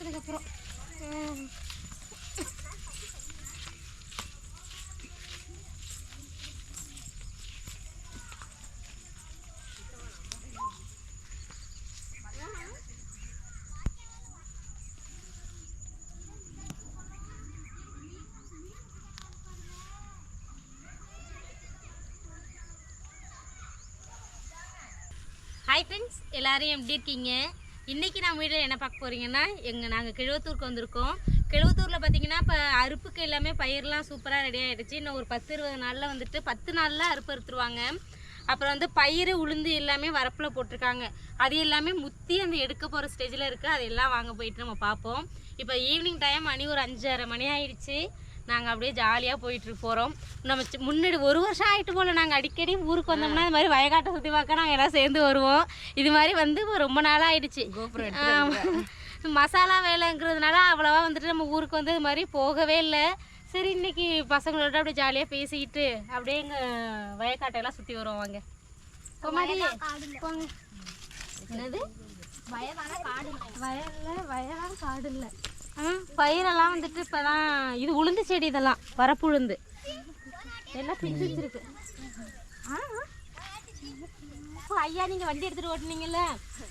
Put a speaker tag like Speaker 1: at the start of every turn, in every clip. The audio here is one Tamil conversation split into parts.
Speaker 1: பார்த்ததுக்கப்புறம் ஹாய் ஃப்ரெண்ட்ஸ் எல்லோரும் எப்படி இருக்கீங்க? இன்றைக்கி நம்ம வீட்டில் என்ன பார்க்க போகிறீங்கன்னா எங்கள் நாங்கள் கிழவத்தூருக்கு வந்திருக்கோம். கிழவத்தூரில் பார்த்தீங்கன்னா இப்போ அறுப்புக்கு எல்லாமே பயிரெலாம் சூப்பராக ரெடி ஆகிடுச்சு இன்னும் ஒரு பத்து இருபது நாளில் வந்துட்டு பத்து நாளில் அறுப்பு அறுத்துருவாங்க. அப்புறம் வந்து பயிர் உளுந்து எல்லாமே வரப்பில் போட்டிருக்காங்க. அது எல்லாமே முத்தி அந்த எடுக்க போகிற ஸ்டேஜில் இருக்குது அது எல்லாம் வாங்க போயிட்டு நம்ம பார்ப்போம். இப்போ ஈவினிங் டைம் மணி ஒரு அஞ்சரை மணி ஆயிடுச்சு. நாங்கள் அப்படியே ஜாலியாக போயிட்டு போகிறோம் நம்ம முன்னாடி ஒரு வருஷம் ஆகிட்டு போல நாங்கள் அடிக்கடி ஊருக்கு வந்தோம்னா இந்த மாதிரி வயக்காட்டை சுற்றி பார்க்க நாங்கள் எல்லாம் சேர்ந்து வருவோம். இது மாதிரி வந்து ரொம்ப நாள் ஆயிடுச்சு. மசாலா வேலைங்கிறதுனால அவ்வளோவா வந்துட்டு நம்ம ஊருக்கு வந்து இது மாதிரி போகவே இல்லை. சரி இன்னைக்கு பசங்களோட அப்படியே ஜாலியாக பேசிக்கிட்டு அப்படியே எங்கள் வயக்காட்டையெல்லாம் சுற்றி வருவோம் வாங்க. என்னது?
Speaker 2: வயதான காடு
Speaker 1: வயல்ல வயலாம் காடு இல்லை. பயிரெல்லாம் வந்துட்டு இப்போ தான் இது உளுந்து செடி இதெல்லாம் வரப்பு உளுந்து. எல்லாம் பிஞ்சு வச்சிருக்கு. ஆ இப்போ ஐயா நீங்கள் வண்டி எடுத்துகிட்டு ஓட்டுனீங்கல்ல?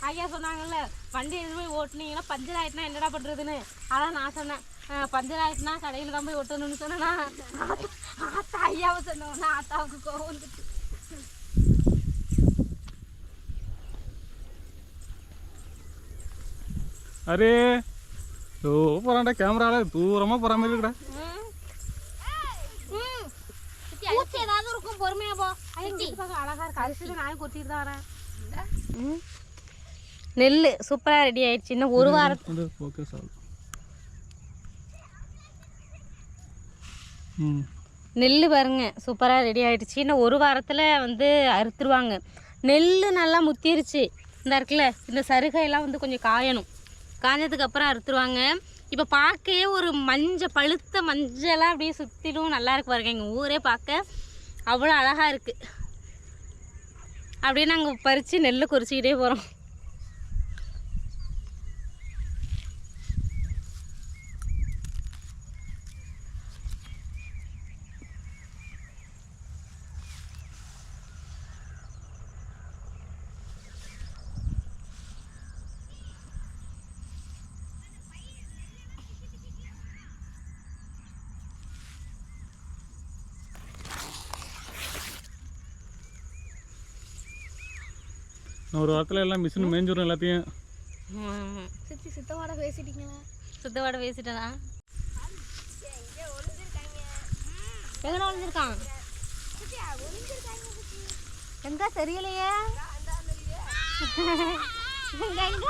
Speaker 1: ஐயா சொன்னாங்கல்ல வண்டி எடுத்து போய் ஓட்டுனீங்கன்னா பஞ்சர் ஆயிட்டுனா என்னடா பண்ணுறதுன்னு அதான் நான் சொன்னேன். பஞ்சர் ஆயிட்டுனா கடையில் தான் போய் ஓட்டணும்னு சொன்னேன்னா ஆத்தா- ஆத்தா ஐயாவை சொன்னோன்னா ஆத்தாவுக்கு கோவம் வந்துட்டு
Speaker 3: அரே ஓ போறான்டா கேமரால தூரமா போற மாதிரி இருக்குடா.
Speaker 1: பூச்சி ஏதாவது இருக்கும் பொறுமையா போ. அழகா இருக்கு. அரிசி நாய் கொத்திட்டு தான் வரேன். நெல் சூப்பராக ரெடி ஆயிடுச்சு. இன்னும் ஒரு வாரம்
Speaker 3: வந்து ஃபோக்கஸ் ஆகும். ம்.
Speaker 1: நெல் பாருங்க சூப்பராக ரெடி ஆயிடுச்சு. இன்னும் ஒரு வாரத்தில் வந்து அறுத்துருவாங்க. நெல் நல்லா முத்திருச்சு. இந்த இருக்குல்ல இந்த சருகையெல்லாம் வந்து கொஞ்சம் காயணும். காஞ்சதுக்கு அப்புறம் அறுத்துருவாங்க. இப்போ பார்க்கவே ஒரு மஞ்சள் பழுத்த மஞ்சளாக அப்படியே சுற்றிலும் நல்லா இருக்கு பாருங்க. எங்கள் ஊரே பார்க்க அவ்வளோ அழகாக இருக்குது அப்படியே நாங்கள் பறித்து நெல்லை குறிச்சிக்கிட்டே போகிறோம்
Speaker 3: ஒரு வாரத்தில் எல்லாம் மிஷின் மேய்ஞ்சிடும் எல்லாத்தையும்.
Speaker 2: சித்தி சித்தவோட பேசிட்டீங்களா
Speaker 1: சுத்தவாட பேசிட்டதா எங்கே ஒளிஞ்சிருக்கான்? எங்க? தெரியலையே. எங்க எங்க?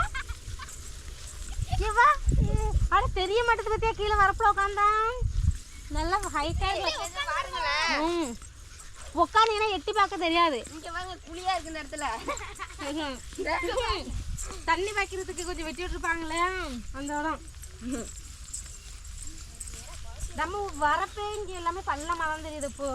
Speaker 1: இவா அட தெரிய மாட்டேது பத்தியா? கீழே வரப்புல உட்காந்தான் நல்லா ஹைட்டா ம். உட்காந்தீங்கன்னா எட்டி பார்க்க தெரியாது.
Speaker 2: இங்க வாங்க குழியா இருக்கு இந்த இடத்துல.
Speaker 1: தண்ணி வைக்கிறதுக்கு கொஞ்சம் வெட்டி விட்டுருப்பாங்களே? அந்த இடம். நம்ம வரப்பே இங்க எல்லாமே பள்ளமா தான் தெரியுது இப்போ.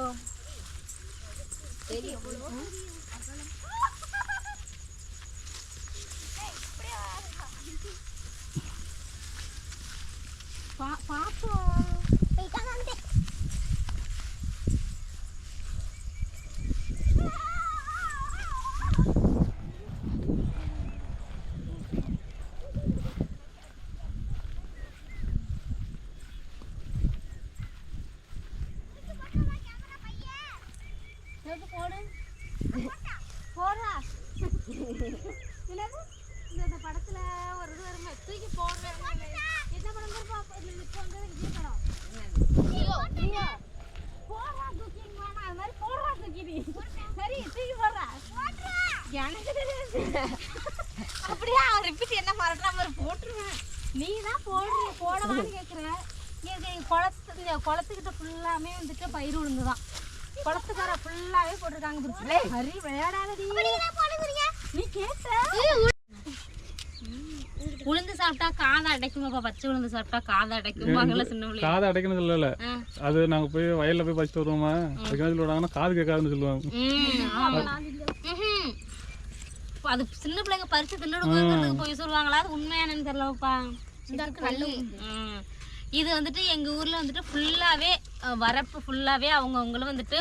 Speaker 1: பா- பாப்போம் எடுத்து போடு போடுறா என்னது இந்த இந்த படத்துல ஒரு இது வருமே தூக்கி போடுறேன் என்ன படம் இப்போ வந்து விஜய் படம். போடுறா தூக்கி அது மாதிரி போடுறா தூக்கி சரி தூக்கி போடுறா. எனக்கு தெரியாது. அப்படியே? ரிப்பீட் என்ன மாதிரி போட்டுருவேன். நீ தான் போடுற போடவான்னு கேட்குற குளத்து இந்த குளத்துக்கிட்ட ஃபுல்லாமே வந்துட்டு பயிர் உளுந்து தான் குளத்துக்கார ஃபுல்லாவே போட்டிருக்காங்க ஹரி விளையாடாதடி நீ கேட்ட உளுந்து சாப்பிட்டா காதை அடைக்குமாப்பா பச்சை உளுந்து சாப்பிட்டா காதை அடைக்குமாங்கல்ல சின்ன பிள்ளை
Speaker 3: காது அடைக்கணும் சொல்லல. அது நாங்கள் போய் வயலில் போய் பறிச்சுட்டு வருவோமா? சொல்லுவாங்கன்னா காது கேட்காதுன்னு சொல்லுவாங்க.
Speaker 1: அது சின்ன பிள்ளைங்க பறிச்சு தின்னுடுங்கிறதுக்கு போய் சொல்லுவாங்களா? அது உண்மையானு தெரியலப்பா. இது வந்துட்டு எங்கள் ஊரில் வந்துட்டு ஃபுல்லாகவே வரப்பு ஃபுல்லாகவே அவங்கவுங்களும் வந்துட்டு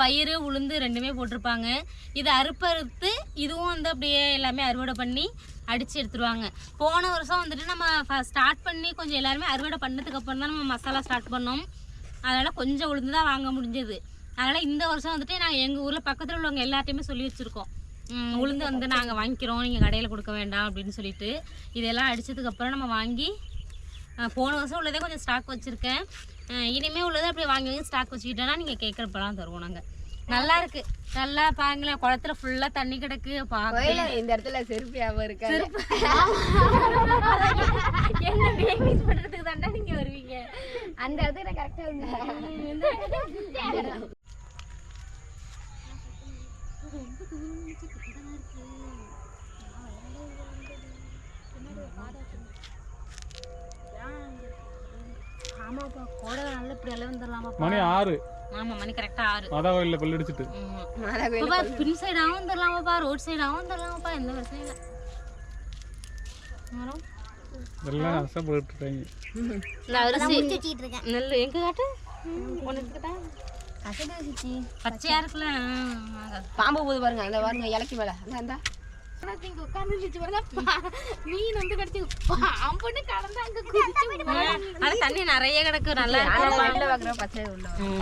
Speaker 1: பயிறு உளுந்து ரெண்டுமே போட்டிருப்பாங்க. இது அறுப்பறுத்து இதுவும் வந்து அப்படியே எல்லாமே அறுவடை பண்ணி அடித்து எடுத்துருவாங்க. போன வருஷம் வந்துட்டு நம்ம ஸ்டார்ட் பண்ணி கொஞ்சம் எல்லாருமே அறுவடை பண்ணதுக்கு அப்புறம் தான் நம்ம மசாலா ஸ்டார்ட் பண்ணோம். அதனால் கொஞ்சம் உளுந்து தான் வாங்க முடிஞ்சது. அதனால் இந்த வருஷம் வந்துட்டு நாங்கள் எங்கள் ஊரில் பக்கத்தில் உள்ளவங்க எல்லாத்தையுமே சொல்லி வச்சுருக்கோம். உளுந்து வந்து நாங்கள் வாங்கிக்கிறோம் நீங்கள் கடையில் கொடுக்க வேண்டாம் அப்படின்னு சொல்லிட்டு. இதெல்லாம் அடித்ததுக்கப்புறம் நம்ம வாங்கி போன வருஷம் உள்ளதே கொஞ்சம் ஸ்டாக் வச்சுருக்கேன். இனிமேல் உள்ளதை அப்படி வாங்கி வாங்கி ஸ்டாக் வச்சுக்கிட்டோன்னா நீங்கள் கேட்குறப்பெல்லாம் தருவோம் நாங்கள் நல்லா இருக்கு. நல்லா பாருங்களேன் குளத்துல ஃபுல்லாக தண்ணி கிடக்கு. பார்க்க
Speaker 2: கோயில இந்த இடத்துல செருப்பு ஞாபகம்
Speaker 1: என்ன பேபிஸ் பண்ணுறதுக்கு தாண்டா நீங்கள் வருவீங்க?
Speaker 2: அந்த இடத்துல கரெக்டா இருந்து
Speaker 1: ஆமாப்பா கோடை நல்ல இப்படி எல்லாம் வந்துடலாமாப்பா?
Speaker 3: மணி ஆறு.
Speaker 1: ஆமாம் மணி கரெக்டாக ஆறு.
Speaker 3: மாதா கோயிலில்
Speaker 1: ஆமா.
Speaker 2: கோயில்
Speaker 1: வந்துடலாமாப்பா ரோட் வந்துடலாமாப்பா எந்த பிரச்சனையும் இல்லை மரம்.
Speaker 3: எல்லாம் கஷ்டப்பட்டுட்டாங்க
Speaker 1: அரிசி நெல் எங்க காட்டு? ஒன்று எடுத்துக்கிட்டா பச்சையா இருக்குல்ல.
Speaker 2: பாம்பு போது பாருங்க. அந்த பாருங்க இலக்கி மேல. அந்த
Speaker 1: மீன் வந்து கடிச்சு. அம்புன்னு கடந்து அங்க குதிச்சு. அது தண்ணி நிறைய கிடக்கு நல்லா
Speaker 2: பாக்குற பச்சை உள்ள
Speaker 1: ம்.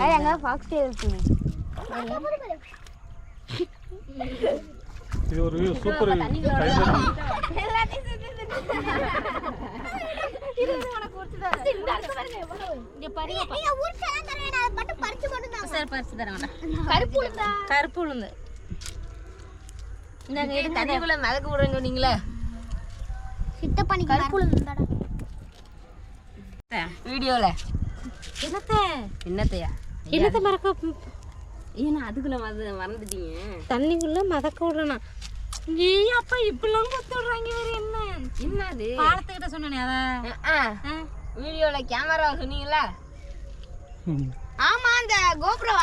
Speaker 3: இது ஒரு சூப்பர்
Speaker 1: இங்க பாருங்கப்பா. சரி பறிச்சு தரேன். வேண்டாம்.
Speaker 2: கருப்பு உளுந்தா.
Speaker 1: அதை.
Speaker 2: தண்ணிக்குள்ள மிதக்க விடுறீங்க நீங்களே.
Speaker 1: கருப்பு உளுந்து
Speaker 2: வீடியோல.
Speaker 1: என்னத்த?
Speaker 2: என்னத்தையா?
Speaker 1: என்னத்த மறக்க
Speaker 2: ஏன்னா அதுக்குள்ள மறந்து மறந்துட்டீங்க.
Speaker 1: தண்ணிக்குள்ள மதக்க விடணும் ஏய் அப்பா இப்படிலாம் கொத்து விடுறாங்க வேற என்ன?
Speaker 2: என்னது?
Speaker 1: பாலத்துக்கிட்ட சொன்னனே அத.
Speaker 2: வீடியோல கேமரா சொன்னீங்களா. ஆமா அந்த கோபுரம்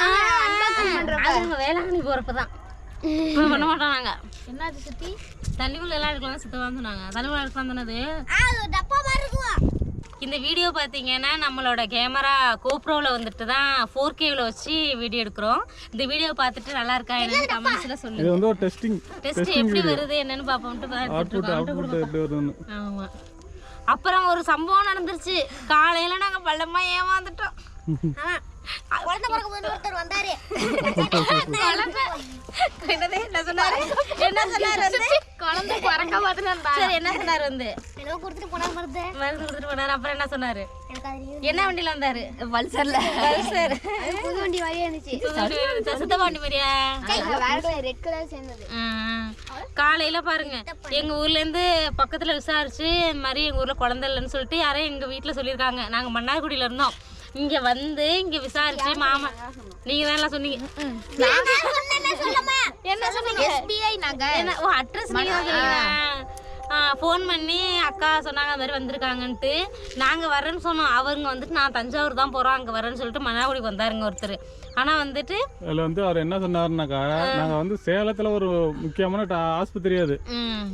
Speaker 1: வேளாங்கண்ணி போறப்பதான். பண்ண மாட்டோம் நாங்க.
Speaker 2: என்னது சுத்தி?
Speaker 1: தண்ணிக்குள்ள எல்லாம் எடுக்கலாம் சுத்தமாக சொன்னாங்க. தண்ணிக்குள்ள எடுக்கலாம் தானது
Speaker 2: டப்பா மாதிரி
Speaker 1: இந்த வீடியோ பார்த்தீங்கன்னா நம்மளோட கேமரா கோப்ரோவில் வந்துட்டு தான் ஃபோர் கேவில் வச்சு வீடியோ எடுக்கிறோம். இந்த வீடியோ பார்த்துட்டு நல்லா இருக்கா என்னன்னு கமெண்ட்ஸில்
Speaker 3: இது
Speaker 1: சொல்லுங்க
Speaker 3: வந்து ஒரு டெஸ்டிங்
Speaker 1: டெஸ்ட் எப்படி வருது என்னன்னு பார்ப்போம்ட்டு பார்த்துட்டு
Speaker 3: அவுட்புட்
Speaker 1: இருக்கோம்.
Speaker 3: அவுட்புட் எப்படி வருதுன்னு.
Speaker 1: ஆமா. அப்புறம் ஒரு சம்பவம் நடந்துருச்சு. காலையில நாங்க பள்ளமா ஏமாந்துட்டோம்.
Speaker 2: குழந்தை பிறக்க போது ஒருத்தர் வந்தாரு
Speaker 1: என்னது என்ன சொன்னாரு என்ன சொன்னாரு வந்து
Speaker 2: குழந்தை பிறக்க பார்த்துட்டு
Speaker 1: சரி என்ன சொன்னாரு வந்து
Speaker 2: ஏதோ கொடுத்துட்டு போனா மருந்து
Speaker 1: மருந்து கொடுத்துட்டு போனாரு அப்புறம் என்ன சொன்னாரு என்ன வண்டியில வந்தாரு
Speaker 2: பல்சர்ல
Speaker 1: பல்சர்
Speaker 2: புது வண்டி மாதிரியே இருந்துச்சு
Speaker 1: சுத்தபாண்டி மாதிரியா
Speaker 2: வேற கலர் ரெட் கலர் சேர்ந்தது.
Speaker 1: காலையில பாருங்க எங்க ஊர்ல இருந்து பக்கத்துல விசாரிச்சு இந்த மாதிரி எங்க ஊர்ல குழந்தை இல்லைன்னு சொல்லிட்டு யாரோ எங்க வீட்டுல சொல்லியிருக்காங்க. நாங்க மன்னார்குடியில இருந்தோம் இங்க வந்து இங்க விசாரிச்சு மாமா. நீங்க தான் எல்லாம் சொன்னீங்க. என்ன சொன்னீங்க?
Speaker 2: எஸ்பிஐ
Speaker 1: ஓ அட்ரஸ் நீங்க தான் சொன்னீங்களா ஃபோன் பண்ணி அக்கா சொன்னாங்க அது மாதிரி வந்திருக்காங்கன்ட்டு. நாங்கள் வரேன்னு சொன்னோம். அவங்க வந்துட்டு நான் தஞ்சாவூர் தான் போகிறோம் அங்கே வரேன்னு சொல்லிட்டு மன்னார்குடிக்கு வந்தாருங்க ஒருத்தர். ஆனால் வந்துட்டு
Speaker 3: அதில் வந்து அவர் என்ன சொன்னாருனாக்கா நாங்கள் வந்து சேலத்தில் ஒரு முக்கியமான ஆஸ்பத்திரி அது.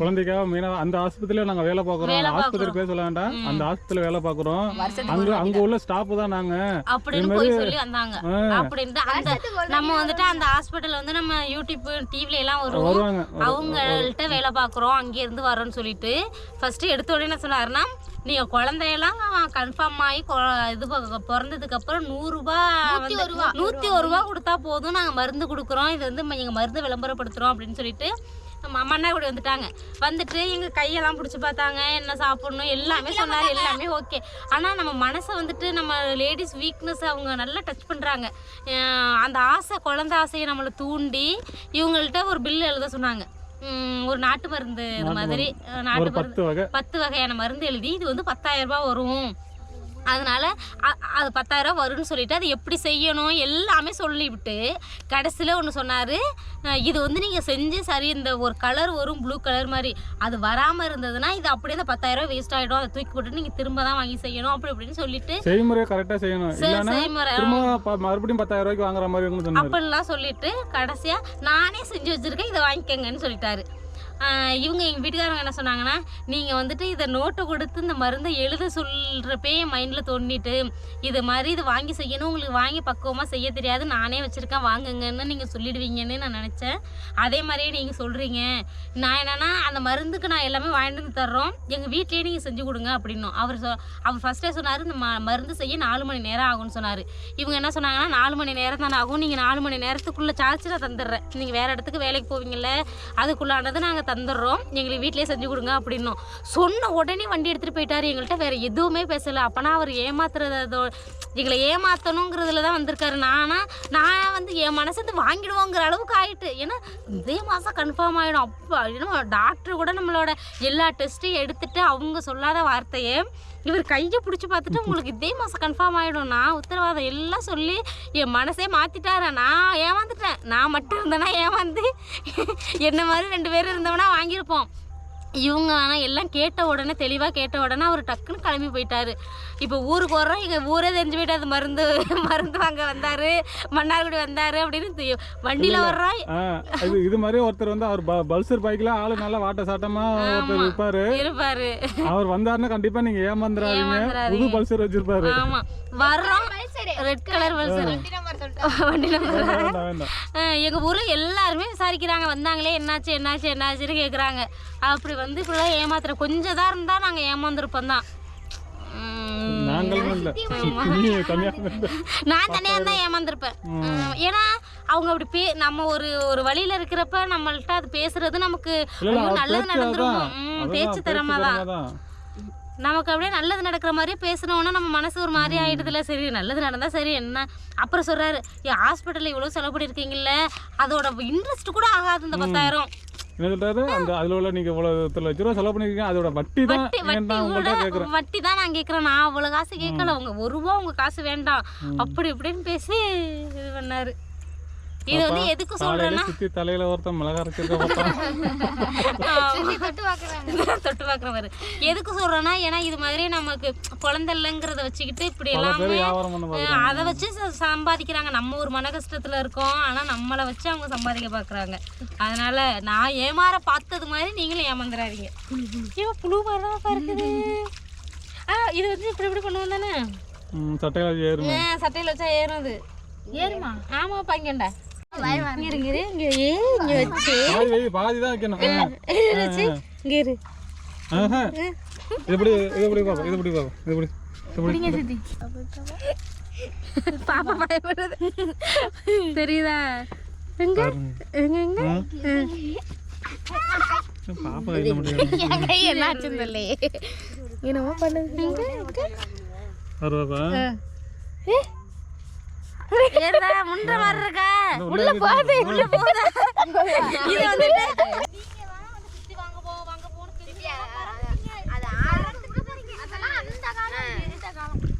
Speaker 3: குழந்தைக்காக மெயினாக அந்த ஆஸ்பத்திரியில் நாங்கள் வேலை பார்க்குறோம். ஆஸ்பத்திரி பேர் சொல்ல வேண்டாம் அந்த ஆஸ்பத்திரியில் வேலை பார்க்குறோம். அங்கே அங்கே உள்ள ஸ்டாஃப் தான் நாங்கள்
Speaker 1: அப்படின்னு போய் சொல்லி வந்தாங்க. அப்படின்ட்டு அந்த நம்ம வந்துட்டு அந்த ஹாஸ்பிட்டல் வந்து நம்ம யூடியூப் டிவில எல்லாம் வருவோம்.
Speaker 3: வருவாங்க.
Speaker 1: அவங்கள்ட்ட வேலை பார்க்குறோம். அங்கேருந்து வரோன்னு சொல்லிட்டு ஃபர்ஸ்ட் எடுத்த உடனே என்ன சொன்னாருன்னா நீங்கள் குழந்தையெல்லாம் கன்ஃபார்ம் ஆகி இது ப- பிறந்ததுக்கு அப்புறம் நூறுரூபா நூற்றி ஒரு ரூபா. கொடுத்தா போதும். நாங்கள் மருந்து கொடுக்குறோம். இது வந்து எங்கள் மருந்து விளம்பரப்படுத்துகிறோம் அப்படின்னு சொல்லிட்டு நம்ம மன்னார்குடி வந்துட்டாங்க. வந்துட்டு எங்கள் கையெல்லாம் பிடிச்சி பார்த்தாங்க. என்ன சாப்பிடணும்? எல்லாமே சொன்னார். எல்லாமே ஓகே. ஆனால் நம்ம மனசை வந்துட்டு நம்ம லேடிஸ் வீக்னஸ் அவங்க நல்லா டச் பண்ணுறாங்க அந்த ஆசை குழந்தை ஆசையை நம்மளை தூண்டி இவங்கள்ட்ட ஒரு பில் எழுத சொன்னாங்க. ஒரு நாட்டு மருந்து இது மாதிரி நாட்டு மருந்து.
Speaker 3: பத்து
Speaker 1: வகையான மருந்து எழுதி இது வந்து பத்தாயிரம் ரூபாய் வரும். அதனால அது பத்தாயிரம் வரும்னு சொல்லிட்டு அது எப்படி செய்யணும் எல்லாமே சொல்லிவிட்டு கடைசியில் ஒன்று சொன்னார் இது வந்து நீங்கள் செஞ்சு சரி இந்த ஒரு கலர் வரும் ப்ளூ கலர் மாதிரி அது வராமல் இருந்ததுன்னா இது அப்படியே அந்த பத்தாயிரம் வேஸ்ட் ஆகிடும் அதை தூக்கி போட்டு நீங்கள் திரும்ப தான் வாங்கி செய்யணும் அப்படி இப்படின்னு சொல்லிட்டு
Speaker 3: செய்முறையை கரெக்டாக செய்யணும்.
Speaker 1: செய்முறை
Speaker 3: மறுபடியும் பத்தாயிரம் ரூபாய்க்கு வாங்குற மாதிரி
Speaker 1: அப்படிலாம் சொல்லிட்டு கடைசியாக நானே செஞ்சு வச்சுருக்கேன் இதை வாங்கிக்கங்கன்னு சொல்லிட்டாரு. இவங்க எங்கள் வீட்டுக்காரங்க என்ன சொன்னாங்கன்னா நீங்கள் வந்துட்டு இதை நோட்டை கொடுத்து இந்த மருந்தை எழுத சொல்கிறப்பே என் மைண்டில் தோண்டிட்டு இது மாதிரி இது வாங்கி செய்யணும் உங்களுக்கு வாங்கி பக்குவமாக செய்ய தெரியாது நானே வச்சுருக்கேன் வாங்குங்கன்னு நீங்கள் சொல்லிடுவீங்கன்னு நான் நினச்சேன். அதே மாதிரியே நீங்கள் சொல்கிறீங்க நான் என்னென்னா அந்த மருந்துக்கு நான் எல்லாமே வாங்கிட்டு வந்து தர்றோம். எங்கள் வீட்லேயே நீங்கள் செஞ்சு கொடுங்க அப்படின்னும் அவர் சொ அவர் ஃபஸ்ட்டே சொன்னார் இந்த ம மருந்து செய்ய நாலு மணி நேரம் ஆகும்னு சொன்னார். இவங்க என்ன சொன்னாங்கன்னா நாலு மணி நேரம் தானே ஆகும் நீங்கள் நாலு மணி நேரத்துக்குள்ளே சார்ஜ் நான் தந்துடுறேன். நீங்கள் வேறு இடத்துக்கு வேலைக்கு போவீங்கள்ல அதுக்குள்ளானது நாங்கள் தந்துடுறோம். எங்களுக்கு வீட்டிலே செஞ்சு கொடுங்க அப்படின்னோம். சொன்ன உடனே வண்டி எடுத்துகிட்டு போயிட்டார். எங்கள்கிட்ட வேறு எதுவுமே பேசலை. அப்போனா அவர் ஏமாத்துறதோ எங்களை ஏமாற்றணுங்கிறதுல தான் வந்திருக்காரு. நானா நான் வந்து என் மனசு வாங்கிடுவோங்கிற அளவுக்கு ஆயிட்டு. ஏன்னா இதே மாதம் கன்ஃபார்ம் ஆகிடும் அப்போ டாக்டர் கூட நம்மளோட எல்லா டெஸ்ட்டையும் எடுத்துகிட்டு அவங்க சொல்லாத வார்த்தையை இவர் கையை பிடிச்சி பார்த்துட்டு உங்களுக்கு இதே மாதம் கன்ஃபார்ம் ஆகிடும் நான் உத்தரவாதம் எல்லாம் சொல்லி என் மனசே மாற்றிட்டாரா நான் ஏமாந்துட்டேன். நான் மட்டும் இருந்தேன்னா ஏமாந்து? என்ன மாதிரி ரெண்டு பேரும் இருந்தவனா வாங்கியிருப்போம். இவங்க ஆனால் எல்லாம் கேட்ட உடனே தெளிவாக கேட்ட உடனே அவர் டக்குன்னு கிளம்பி போயிட்டாரு. இப்போ ஊருக்கு வர்றோம் எங்கள் ஊரே தெரிஞ்சு போயிட்டு அது மருந்து மருந்து வாங்க வந்தார் மன்னார்குடி வந்தார் அப்படின்னு வண்டியில் வர்றோம்
Speaker 3: ஆ, இது இது மாதிரி ஒருத்தர் வந்து அவர் ப- பல்சர் பைக்ல ஆளு நல்லா வாட்ட சாட்டமா ஒருத்தர் இருப்பாரு.
Speaker 1: இருப்பாரு.
Speaker 3: அவர் வந்தாருன்னா கண்டிப்பா நீங்க ஏமாந்துடாதீங்க. புது பல்சர் வச்சிருப்பாரு.
Speaker 1: ஆமாம் வர்றோம். Red colour Pulsar. வண்டி நம்பர் எங்கள் ஊரில் எல்லாருமே விசாரிக்கிறாங்க. வந்தாங்களே என்னாச்சு என்னாச்சு என்னாச்சுன்னு கேட்குறாங்க அப்படி வந்து இப்படிலாம் ஏமாத்துற. கொஞ்சம் தான் இருந்தால் நாங்கள் ஏமாந்துருப்போம் தான். நான் தனியாக தான் ஏமாந்துருப்பேன். ஏன்னா அவங்க அப்படி பே நம்ம ஒரு ஒரு வழியில் இருக்கிறப்ப நம்மள்ட்ட அது பேசுறது நமக்கு நல்லது நடந்துரும். பேச்சு திறமை தான். நமக்கு அப்படியே நல்லது நடக்கிற மாதிரியே பேசணும்னா நம்ம மனசு ஒரு மாதிரி ஆயிடுதுல சரி நல்லது நடந்தா சரி என்ன? அப்புறம் சொல்றாரு ஏன் ஹாஸ்பிட்டலில் இவ்வளோ செலவு பண்ணியிருக்கீங்கல்ல? அதோட இன்ட்ரெஸ்ட் கூட ஆகாது இந்த பத்தாயிரம்.
Speaker 3: என்ன சொல்றாரு? அந்த அதுல உள்ள நீங்க இவ்வளவு லட்ச ரூபா செலவு பண்ணிருக்கீங்க. அதோட வட்டி தான்
Speaker 1: வட்டி வட்டி
Speaker 3: நான் உங்கள்ட்ட கேக்குறேன்.
Speaker 1: வட்டி தான் நான் கேட்குறேன் நான் அவ்வளோ காசு கேட்கல. உங்க ஒரு ரூபா உங்க காசு வேண்டாம். அப்படி இப்படின்னு பேசி இது பண்ணாரு. இது வந்து எதுக்கு சொல்றேன்னா?
Speaker 3: சுத்தி தலையில ஒருத்தன் மிளகா அரைச்சிருக்க பார்த்தா.
Speaker 2: தொட்டு
Speaker 1: தொட்டு பார்க்குறவர் எதுக்கு சொல்றேன்னா ஏன்னா இது மாதிரி நமக்கு குழந்தை இல்லைங்கிறத வச்சுக்கிட்டு இப்படி எல்லாம் அதை வச்சு சம்பாதிக்கிறாங்க. நம்ம ஒரு மன கஷ்டத்துல இருக்கோம். ஆனா நம்மளை வச்சு அவங்க சம்பாதிக்க பாக்குறாங்க. அதனால நான் ஏமாற பார்த்தது மாதிரி நீங்களும் ஏமாந்துடாதீங்க ஐயோ புழு மாதிரி தான் இருக்குது. ஆ இது வந்து இப்படி இப்படி பண்ணுவோம் தானே?
Speaker 3: சட்டையில
Speaker 1: சட்டையில வச்சா ஏறும் அது. ஏறுமா? ஆமாப்பா இங்கேண்டா. பாப்பா பயப்படுது. தெரியுதா? எங்க. எங்க எங்க?
Speaker 3: பாப்பா
Speaker 1: தெரியலையே என்னமோ பண்ணுது. ஏறுதா முன்ற மாதிரி இருக்கா?
Speaker 3: உள்ள போகுது
Speaker 1: உள்ள போதா இது வந்துட்டு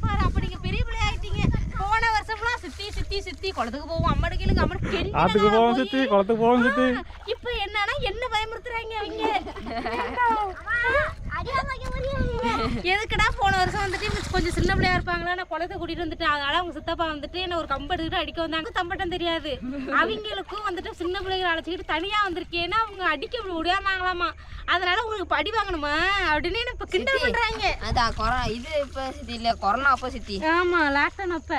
Speaker 1: பாரு, அப்ப நீங்க பெரிய பிள்ளை ஆயிட்டீங்க. போன வருஷம்லாம் சுத்தி சுத்தி சுத்தி குளத்துக்கு போவோம் அம்மடு கேளுங்க அம்மடு கெஞ்சி
Speaker 3: ஆத்துக்கு போவோம் சுத்தி. குளத்துக்கு போவோம் சுத்தி
Speaker 1: இப்ப என்னன்னா என்ன பயமுறுத்துறாங்க அவங்க எதுக்குடா போன வருஷம் வந்துட்டு கொஞ்சம் சின்ன பிள்ளையா இருப்பாங்களா? நான் குளத்தை கூட்டிட்டு வந்துட்டு அதனால அவங்க சித்தப்பா வந்துட்டு என்ன ஒரு கம்பு எடுத்துக்கிட்டு அடிக்க வந்தாங்க. தம்பட்டம் தெரியாது. அவங்களுக்கும் வந்துட்டு சின்ன பிள்ளைகளை அழைச்சிக்கிட்டு தனியா வந்திருக்கேன்னா அவங்க அடிக்க முடியாதாங்களாமா அதனால உங்களுக்கு படி வாங்கணுமா? அப்படின்னு இப்ப கிண்டல் பண்றாங்க.
Speaker 2: அதான் கொரோனா இது இப்போ சித்தி இல்லை கொரோனா அப்போ சித்தி.
Speaker 1: ஆமா லாக்டவுன் அப்ப.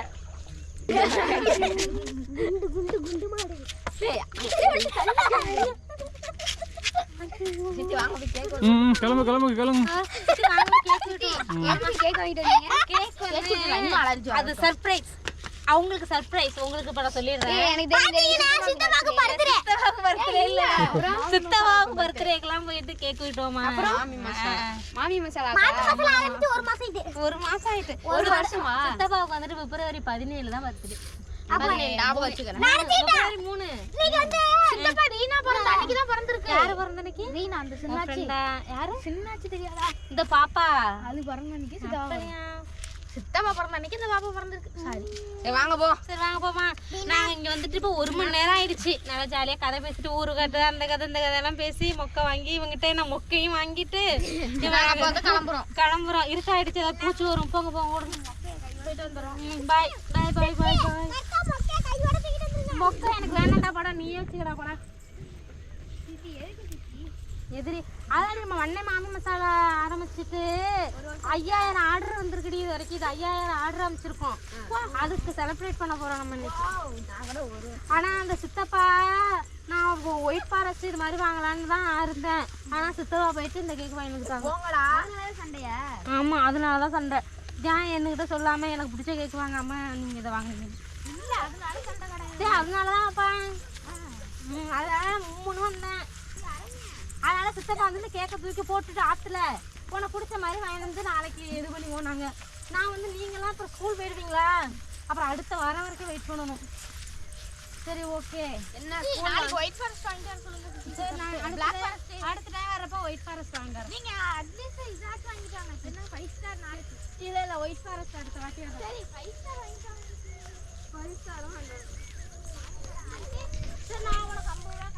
Speaker 3: கிளம்பு கிளம்பு கிளம்பு.
Speaker 2: வாங்கிட்டு வந்தீங்க.
Speaker 1: கேக் வந்து அது சர்ப்ரைஸ் அவங்களுக்கு சர்ப்ரைஸ் உங்களுக்கு இப்ப நான் சொல்லிடுறேன்.
Speaker 2: எனக்கு தெரியும் சித்தப்பாக்கு பர்த்டே.
Speaker 1: சித்தவாவுக்கு பர்த்டே இல்ல. சித்தவாவுக்கு பர்த்டேக்கெல்லாம் போயிட்டு கேக் விட்டோமா
Speaker 2: மாமி மசாலா. மாமி மசாலா
Speaker 1: ஒரு மாசம் ஆயிட்டு. ஒரு மாசம் ஆயிட்டு.
Speaker 2: ஒரு வருஷமா?
Speaker 1: சித்தப்பாவுக்கு வந்துட்டு பிப்ரவரி பதினேழு தான் பர்த்டே
Speaker 2: ஞாபகம் வச்சுக்கிறேன்.
Speaker 1: பிப்ரவரி மூணு.
Speaker 2: சித்தப்பா ரீனா பிறந்த அன்னைக்கு தான் பிறந்திருக்கு
Speaker 1: யாரு பிறந்த அன்னைக்கு
Speaker 2: ரீனா அந்த
Speaker 1: ஆ? யாரு?
Speaker 2: சின்னாச்சு தெரியாதா?
Speaker 1: இந்த பாப்பா.
Speaker 2: அது பிறந்த அன்னைக்கு சித்தப்பா பிறந்த அன்னைக்கு இந்த பாப்பா பிறந்திருக்கு. சாரி. சரி வாங்க போ.
Speaker 1: சரி வாங்க போமா நாங்க இங்க வந்துட்டு இப்போ ஒரு மணி நேரம் ஆயிடுச்சு. நல்லா ஜாலியா கதை பேசிட்டு ஊரு கதை அந்த கதை இந்த கதை எல்லாம் பேசி மொக்கை வாங்கி இவங்கிட்ட நான் மொக்கையும் வாங்கிட்டு
Speaker 2: கிளம்புறோம்.
Speaker 1: கிளம்புறோம். இருக்க ஆயிடுச்சு. ஏதாவது பூச்சி வரும். போங்க போங்க ஓடுங்க. போயிட்டு வந்துடுறோம் பாய் பாய் பாய் பாய் பாய் மொக்கை எனக்கு வேணாம்டா படம் நீயே வச்சுக்கடா படம் எதிரி. அதான் நம்ம வண்ணை மாமி மசாலா ஆரம்பிச்சிட்டு ஐயாயிரம் ஆர்டர் வந்திருக்குடி இது வரைக்கும் இது ஐயாயிரம் ஆர்டர் அமைச்சிருக்கோம் அதுக்கு செலிப்ரேட் பண்ண போறோம் நம்ம இன்னைக்கு. ஆனா அந்த சித்தப்பா நான் ஒயிட் ஃபாரஸ்ட் இது மாதிரி வாங்கலான்னு தான் இருந்தேன். ஆனா சித்தப்பா போயிட்டு இந்த கேக் வாங்கி கொடுத்தாங்க
Speaker 2: போங்கடா. சண்டையா.
Speaker 1: ஆமா அதனால தான் சண்டை. ஏன் என்கிட்ட சொல்லாம எனக்கு பிடிச்ச கேக் வாங்காம நீங்க இதை வாங்குறீங்க
Speaker 2: அதனால சண்டை கிடையாது.
Speaker 1: சரி அதனால தான் அப்பா ம், அதனால மூணு வந்தேன். அதனால சித்தப்பா வந்து கேக்கை தூக்கி போட்டுட்டு ஆத்துல உனக்கு பிடிச்ச மாதிரி வாங்கி வந்து நாளைக்கு இது பண்ணுவோம் நாங்க. நான் வந்து நீங்களாம் அப்புறம் ஸ்கூல் போயிடுவீங்களா? அப்புறம் அடுத்த வாரம் வரைக்கும் வெயிட் பண்ணணும். சரி ஓகே
Speaker 2: என்ன நாளைக்கு ஒயிட் ஃபாரஸ்ட் வாங்கிட்டு சொல்லுங்க
Speaker 1: சரி நான் அடுத்த அடுத்த டைம் வரப்போ ஒயிட் ஃபாரஸ்ட் வாங்குறேன்
Speaker 2: நீங்க அட்லீஸ்ட் இதாச்சும் வாங்கிட்டாங்க என்ன ஃபைவ் ஸ்டார் நாளைக்கு?
Speaker 1: இல்ல இல்ல ஒயிட் ஃபாரஸ்ட் அடுத்த வாட்டி வரேன்.
Speaker 2: சரி ஃபைவ் ஸ்டார் வாங்கிட்டாங்க ஃபைவ் ஸ்டாரும் வாங்கிட்டாங்க
Speaker 1: சரி நான் உனக்கு ஐம்பது ரூபா